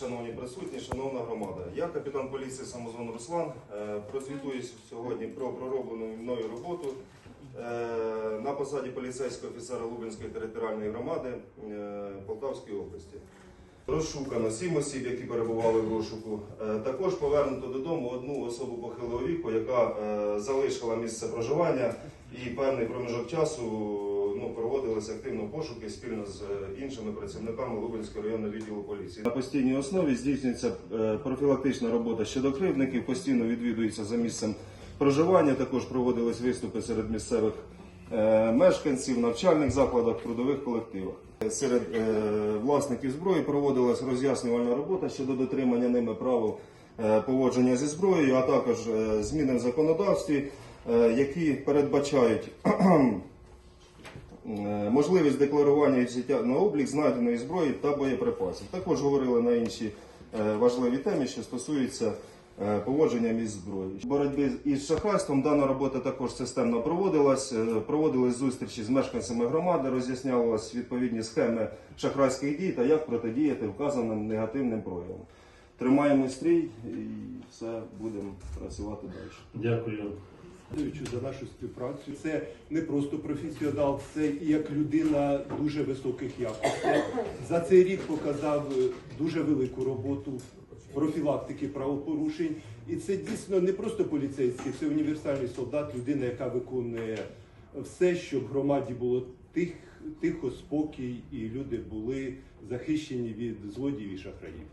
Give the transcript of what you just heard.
шановні присутні, шановна громада. Я капітан поліції самозвон Руслан. Е, Прозвітую сьогодні про пророблену мною роботу е, на посаді поліцейського офіцера Лубенської територіальної громади е, Полтавської області. Розшукано сім осіб, які перебували в розшуку. Також повернуто додому одну особу похилого віку, яка залишила місце проживання і певний проміжок часу проводилися активно пошуки спільно з е, іншими працівниками Лубенського районного відділу поліції. На постійній основі здійснюється е, профілактична робота щодо кривдників, постійно відвідується за місцем проживання. Також проводились виступи серед місцевих е, мешканців, навчальних закладах, трудових колективах. Серед власників зброї проводилась роз'яснювальна робота щодо дотримання ними правил поводження зі зброєю, а також зміни в законодавстві, які передбачають можливість декларування і взяття на облік знайденої зброї та боєприпасів. Також говорили на інші е, важливі темі, що стосуються е, поводження із зброєю. В боротьбі із шахрайством дана робота також системно проводилась. Е, Проводились зустрічі з мешканцями громади, роз'яснялись відповідні схеми шахрайських дій та як протидіяти вказаним негативним проявам. Тримаємо стрій і все будемо працювати далі. Дякую. Дякуючи за нашу співпрацю. Це не просто професіонал, це як людина дуже високих якостей. За цей рік показав е, дуже велику роботу профілактики правопорушень. І це дійсно не просто поліцейський, це універсальний солдат, людина, яка виконує все, щоб громаді було тих, тихо, спокій, і люди були захищені від злодіїв і шахраїв.